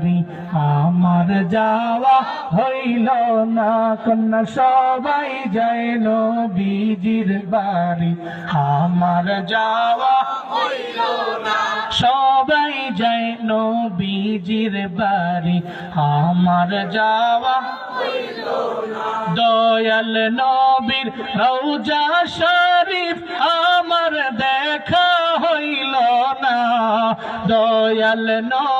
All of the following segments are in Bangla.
বাড়ি আমার যাওয়া হইল না কন্যা, সবাই যায় নবীজির বাড়ি। আমার যাওয়া হইল না, সবাই যায় নবীজির বাড়ি। আমার যাওয়া দয়াল নবীর রৌজা শরীফ আমার দেখা হইল না। দয়াল নবীর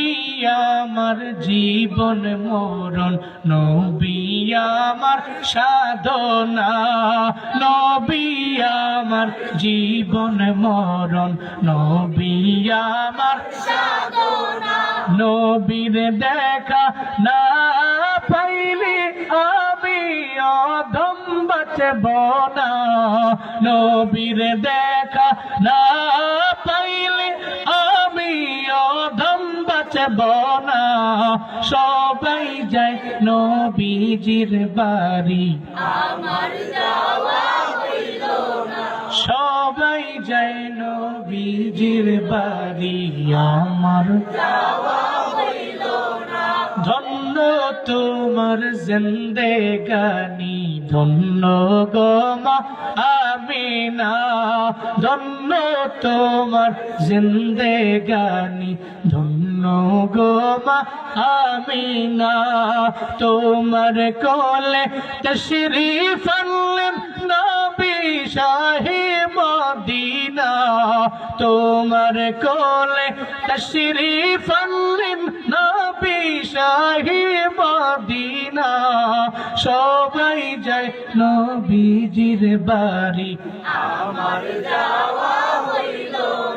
আমার জীবন মরণ, নবী আমার সাধনা, নবী আমার জীবন মরণ, নবী আমার নবীর দেখা না পাইলে আমি অধম বাঁচব না। নবীর দেখা না বাঁচব না। সবাই যায় নবীজির বাড়ি। সবাই যায় নবীজির বাড়ি। আমার ধন্য তোমার জিন্দেগানি ধন্য গোমা আমিনা। ধন্য তোমার জিন্দে গানি ধন্য গোমা আমিনা। তোমার কোলে তশরিফ আনলেন তোমার কোলে তশরিফ আনলেন নবী শাহি মদিনা। সবাই যায় নবীজির বাড়ি। আমার যাওয়া হইল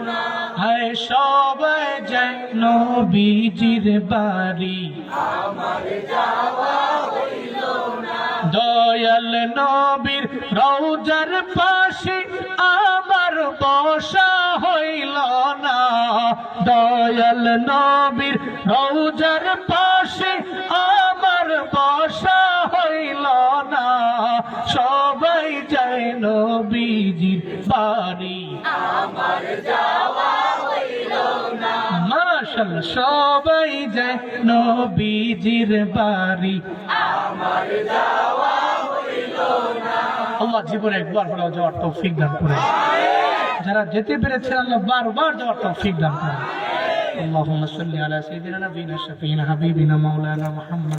না। হায় সবাই যায় নবীজির বাড়ি। আমার যাওয়া হইল না। দয়াল নবীর রৌজার পাশে আমার বসা হইল না। দয়াল নবীর রৌজার পাশে আমার বসা হইল না। সবাই যায় নবীজির বাড়ি মাশাল সবাই যায় নবীজির বাড়ি আমার যাওয়া হইল না। আল্লাহ জীবনে একবার হলেও যাওয়ার তৌফিক দান করে যারা যেতে পেরেছেন আল্লাহ বারবার যাওয়ার তৌফিক দান করে اللهم صل على سيدنا نبينا شفينا حبيبنا مولانا محمد